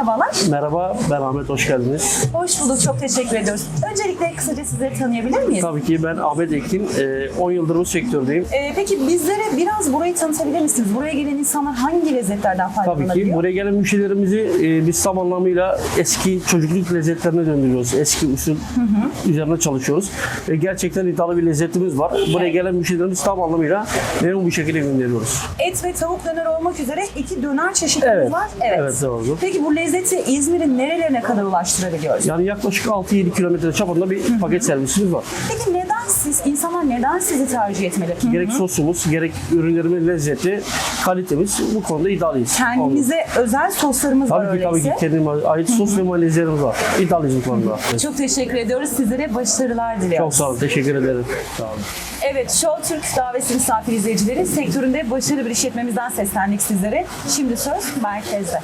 Merhabalar. Merhaba, ben Ahmet, hoş geldiniz. Hoş bulduk. Çok teşekkür ediyoruz. Öncelikle kısaca sizleri tanıyabilir miyiz? Tabii ki ben Ahmet Ekin, e, 10 yıldır bu sektördeyim. Ee, peki bizlere biraz burayı tanıtabilir misiniz? Buraya gelen insanlar hangi lezzetlerden Tabii faydalanabiliyor? ki buraya gelen müşterilerimizi e, biz tam anlamıyla eski çocukluk lezzetlerine döndürüyoruz. Eski usul üzerine çalışıyoruz. Ve gerçekten iddialı bir lezzetimiz var. Buraya gelen müşterilerimizi tam anlamıyla memnun bir şekilde gönderiyoruz. Et ve tavuk döner olmak üzere iki döner çeşitimiz Evet. var. Evet, doğru. Peki bu lezzeti İzmir'in nerelerine kadar ulaştırabiliyoruz? Yani yaklaşık 6-7 kilometre çapında bir paket servisimiz var. Peki neden siz, insanlar neden sizi tercih etmeli? Gerek sosumuz, gerek ürünlerimin lezzeti, kalitemiz bu konuda iddialıyız. Kendimize özel soslarımız var Tabii ki tabii öyleyse. ki kendime ait sos ve mayonezlerimiz var. İddialıyız bu konuda. Çok teşekkür ediyoruz. Sizlere başarılar diliyoruz. Çok sağ olun. Teşekkür ederim. Sağ olun. Evet, Show Türk davetli misafir izleyicileri sektöründe başarılı bir işletmemizden seslendik sizlere. Şimdi söz merkezde.